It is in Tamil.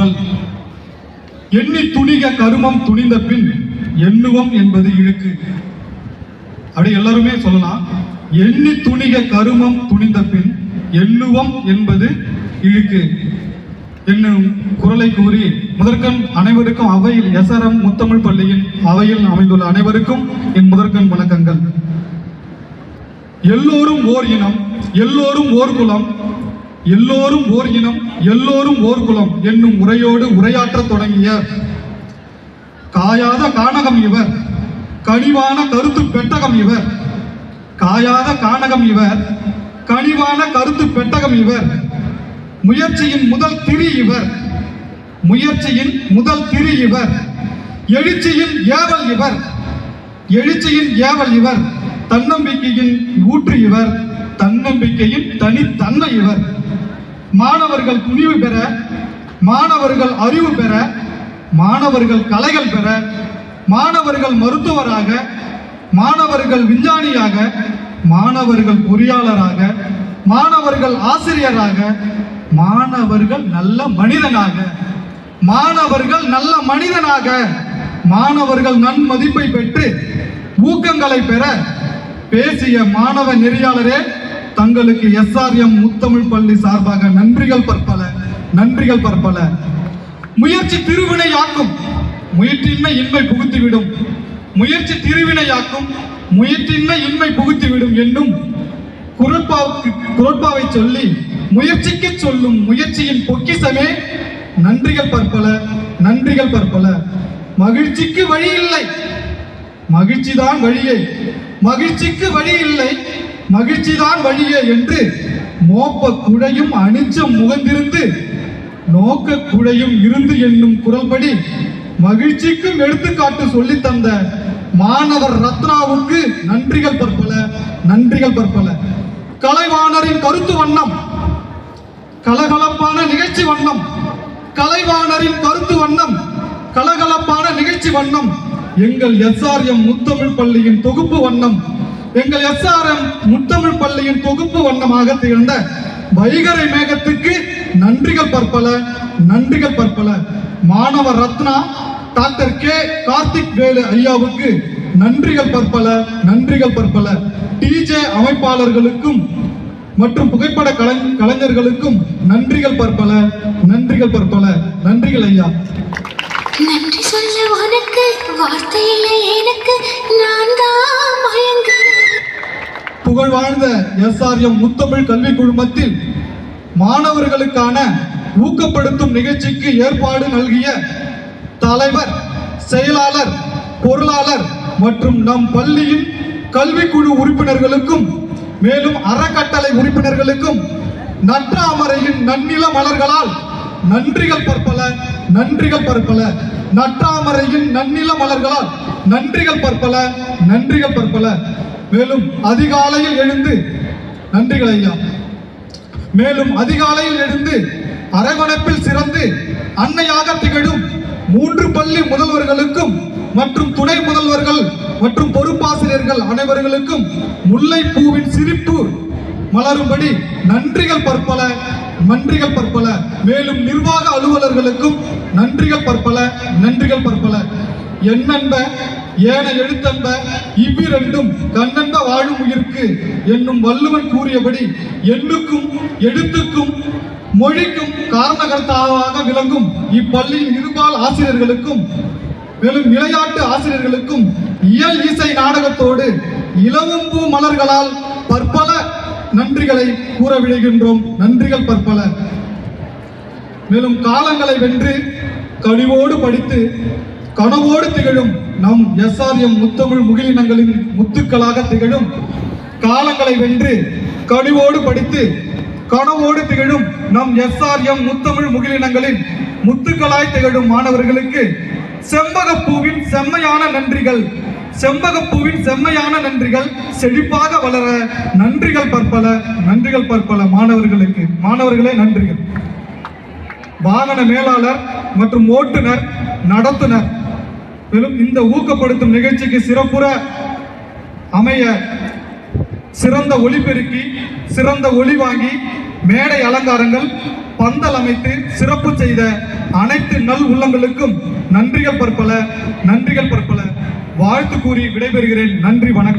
குரல் எண்ணி துணிக கருமம் துணிந்த பின் எண்ணுவம் என்பது இழுக்கு. அப்படி எல்லாருமே சொல்லலாம். எண்ணி துணிக கருமம் துணிந்த பின் எண்ணுவம் என்பது இழுக்கு. என்னும் குரலை கூறி முதற்கண் அனைவருக்கும் அவையில் எஸ்ஆர்எம் முத்தமிழ் பள்ளியின் அவையில் அமைந்துள்ள அனைவருக்கும் என் முதற்கண் வணக்கங்கள். எல்லோரும் ஓர் இனம் எல்லோரும் ஓர் குலம் எல்லோரும் ஓர் இனம் எல்லோரும் ஓர் குலம் என்னும் உரையோடு உரையாற்றத் தொடங்கிய காயாத கானகம் இவர் கனிவான கருத்து பெட்டகம் இவர். காயாத கானகம் இவர் கனிவான கருத்து பெட்டகம் இவர். முயற்சியின் முதல் திரி இவர் முயற்சியின் முதல் திரி இவர். எழுச்சியின் ஏவல் இவர் எழுச்சியின் ஏவல் இவர். தன்னம்பிக்கையின் ஊற்று இவர். தன்னம்பிக்கையின் தனித்தன்மை இவர். மாணவர்கள் துணிவு பெற மாணவர்கள் அறிவு பெற மாணவர்கள் கலைகள் பெற மாணவர்கள் மருத்துவராக மாணவர்கள் விஞ்ஞானியாக மாணவர்கள் பொறியாளராக மாணவர்கள் ஆசிரியராக மாணவர்கள் நல்ல மனிதனாக மாணவர்கள் நல்ல மனிதனாக மாணவர்கள் நன்மதிப்பை பெற்று ஊக்கங்களை பெற பேசிய மாணவ நெறியாளரே தங்களுக்கு எஸ்ஆர்எம் முத்தமிழ் பள்ளி சார்பாக நன்றிகள் பற்பல நன்றிகள் பற்பல. முயற்சி திருவினையாக்கும் முயற்சியின்மை இன்மை புகுத்திவிடும். முயற்சி திருவினையாக்கும் முயற்சியின்மை இன்மை புகுத்திவிடும் என்னும் குரட்பாவுக்கு குரட்பாவை சொல்லி முயற்சிக்கு சொல்லும் முயற்சியின் பொக்கிசமே நன்றிகள் பற்பல நன்றிகள் பற்பல. மகிழ்ச்சிக்கு வழி இல்லை மகிழ்ச்சிதான் வழியை. மகிழ்ச்சிக்கு வழி இல்லை மகிழ்ச்சிதான் வழியே என்று மோப்ப குழையும் அணிச்சம் முகந்திருந்து நோக்க குழையும் இருந்து என்னும் குரல்படி மகிழ்ச்சிக்கும் எடுத்துக்காட்டு சொல்லித் தந்த மாணவர் ரத்னாவுக்கு நன்றிகள் பற்பல நன்றிகள் பற்பல. கலைவாணரின் கருத்து வண்ணம் கலகலப்பான நிகழ்ச்சி வண்ணம் கலைவாணரின் கருத்து வண்ணம் கலகலப்பான நிகழ்ச்சி வண்ணம் எங்கள் எஸ்ஆர்எம் முத்தமிழ் பள்ளியின் தொகுப்பு வண்ணம் எங்கள் எஸ்ஆர்எம் முத்தமிழ் பள்ளியின் தொகுப்பு வண்ணமாக திகழ்ந்த வைகரை மேகத்துக்கு நன்றிகள் பற்பல நன்றிகள் பற்பல. மாணவர் ரத்னா டாக்டர் கே. கார்த்திக் வேலு ஐயாவுக்கு நன்றிகள் பற்பல நன்றிகள் பற்பல. டிஜே அமைப்பாளர்களுக்கும் மற்றும் புகைப்பட கலை- கலைஞர்களுக்கும் நன்றிகள் பற்பல நன்றிகள் பற்பல. நன்றிகள் ஐயா. நன்றி சொல்ல உனக்கு வார்த்தை இல்லை எனக்கு. நான் தான் மயங்கு புகழ் வாழ்ந்த எஸ்ஆர்எம் முத்தமிழ் கல்வி குழுமத்தில் மாணவர்களுக்கான ஊக்கப்படுத்தும் நிகழ்ச்சிக்கு ஏற்பாடு நல்கிய தலைவர் செயலாளர் பொருளாளர் மற்றும் நம் பள்ளியின் கல்விக்குழு உறுப்பினர்களுக்கும் மேலும் அறக்கட்டளை உறுப்பினர்களுக்கும் நற்றாமரையின் நன்னில மலர்களால் நன்றிகள் பற்பல நன்றிகள் பற்பல. நற்றாமரையின் நன்னில மலர்களால் நன்றிகள் பற்பல நன்றிகள் பற்பல. மேலும் அதிகாலையில் எழுந்து நன்றிகள் ஐயா. மேலும் அதிகாலையில் எழுந்து அரவணைப்பில் சிறந்து அன்னையாக திகழும் மூன்று பள்ளி முதல்வர்களுக்கும் மற்றும் துணை முதல்வர்கள் மற்றும் பொறுப்பாசிரியர்கள் அனைவர்களுக்கும் முல்லைப்பூவின் சிரிப்பு மலரும்படி நன்றிகள் பற்பல நன்றிகள் பற்பல. மேலும் நிர்வாக அலுவலர்களுக்கும் நன்றிகள் பற்பல நன்றிகள் பற்பல. என்னென்ப ஏன எழுத்தன்ப இவ்விரண்டும் கண்ணந்த வாழும் உயிர்க்கு என்னும் வள்ளுவன் கூறியபடி எண்ணுக்கும் எழுத்துக்கும் மொழிக்கும் காரணகர்த்தாவாக விளங்கும் இப்பள்ளியின் இருபால் ஆசிரியர்களுக்கும் மேலும் விளையாட்டு ஆசிரியர்களுக்கும் இயல் இசை நாடகத்தோடு இளவம்பூ மலர்களால் பற்பல நன்றிகளை கூற விழுகின்றோம். நன்றிகள் பற்பல. மேலும் காலங்களை வென்று கனிவோடு படித்து கனவோடு திகழும் நம் எஸ்ஆர்எம் முத்தமிழ் முகிலினங்களின் முத்துக்களாக திகழும் காலங்களை வென்று கனிவோடு படித்து கனவோடு திகழும் நம் எஸ்ஆர்எம் முத்தமிழ் முகிலினங்களின் முத்துக்களாய் திகழும் மாணவர்களுக்கு செம்பகப்பூவின் செம்மையான நன்றிகள். செம்பகப்பூவின் செம்மையான நன்றிகள் செழிப்பாக வளர நன்றிகள் பற்பல நன்றிகள் பற்பல மாணவர்களுக்கு. மாணவர்களே நன்றிகள். வாகன மேலாளர் மற்றும் ஓட்டுநர் நடத்துனர். மேலும் இந்த ஊக்கப்படுத்தும் நிகழ்ச்சிக்கு சிறப்புற அமைய சிறந்த ஒளிபெருக்கி சிறந்த ஒளி வாங்கி மேடை அலங்காரங்கள் பந்தல் அமைத்து சிறப்பு செய்த அனைத்து நல் உள்ளங்களுக்கும் நன்றிகள் பற்பல நன்றிகள் பற்பல. வாழ்த்து கூறி விடைபெறுகிறேன். நன்றி வணக்கம்.